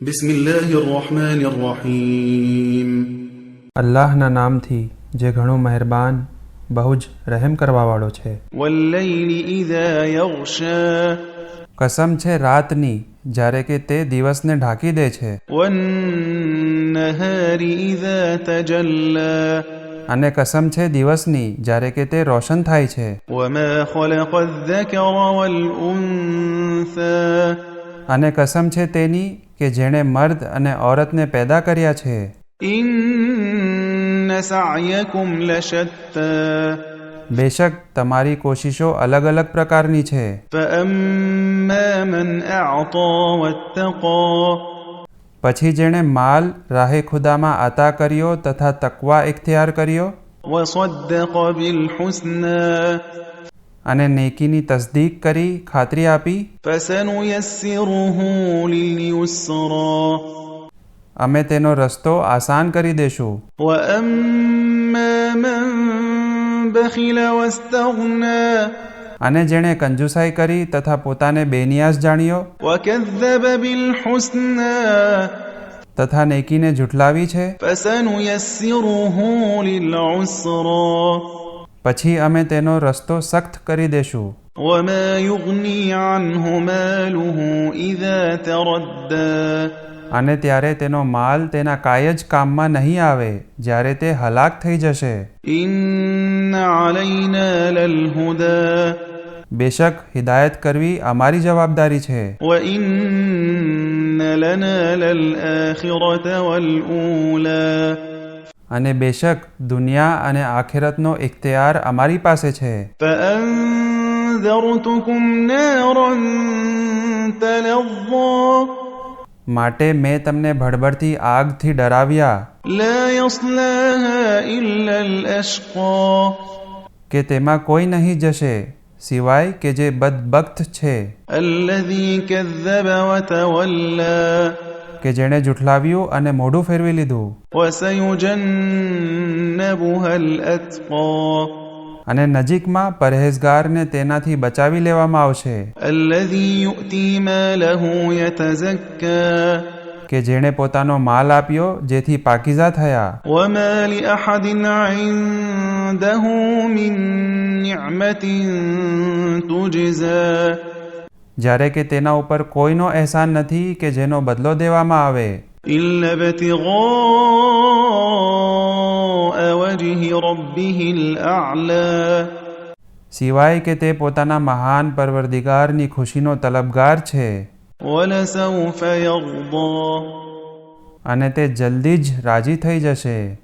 بسم الله الرحمن الرحيم અલ્લાહના નામથી જે ઘણો મહેરબાન બહુ જ રહેમ કરવાવાળો છે والليل إذا يغشى કસમ છે રાતની જ્યારે કે તે દિવસને ઢાંકી દે છે والنهار إذا تجلى અને કસમ છે દિવસની જ્યારે કે તે રોશન થાય છે وما خلق الذكر والأنثى અને કસમ છે તેની કે જેણે મર્દ અને ઓરતને પેદા કર્યા છે. બેશક તમારી કોશિશો અલગ અલગ પ્રકારની છે. પછી જેણે માલ રાહે ખુદામાં આતા કર્યો તથા તકવા ઇખ્તિયાર કર્યો? અને નેકીની તસદીક કરી ખાતરી આપી અમે તેનો રસ્તો આસાન કરી દેશું. અને જેણે કંજુસાઈ કરી તથા પોતાને બેનિયાસ જાણ્યો. તથા નેકીને જુઠલાવી છે. પછી અમે તેનો રસ્તો સખ્ત કરી દેશું وما يغني عنه ماله إذا تردى અને ત્યારે તેનો માલ તેના કાંઈ જ કામમાં નહીં આવે જ્યારે તે હલાક થઈ જશે إن علينا للهدى બેશક હિદાયત કરવી અમારી જવાબદારી છે وإن لنا للآخرة والأولى અને બેશક દુનિયા અને આખેરતનો ઇખ્તિયાર અમારી પાસે છે. માટે મેં તમને ભડબડતી આગથી ડરાવ્યા. કે તેમાં કોઈ નહીં જશે સિવાય કે જે બદબખ્ત છે. કે જેણે જુઠલાવ્યું અને મોઢું ફેરવી લીધું. અને નજીકમાં પરહેઝગારને તેનાથી બચાવી લેવામાં આવશે. કે જેણે પોતાનો માલ આપ્યો જેથી પાકીઝા થયા. જ્યારે કે તેના ઉપર કોઈનો અહેસાન નથી કે જેનો બદલો દેવામાં આવે. સિવાય કે તે પોતાના મહાન પરવરદિગારની ખુશીનો તલબગાર છે. અને તે જલ્દી જ રાજી થઈ જશે.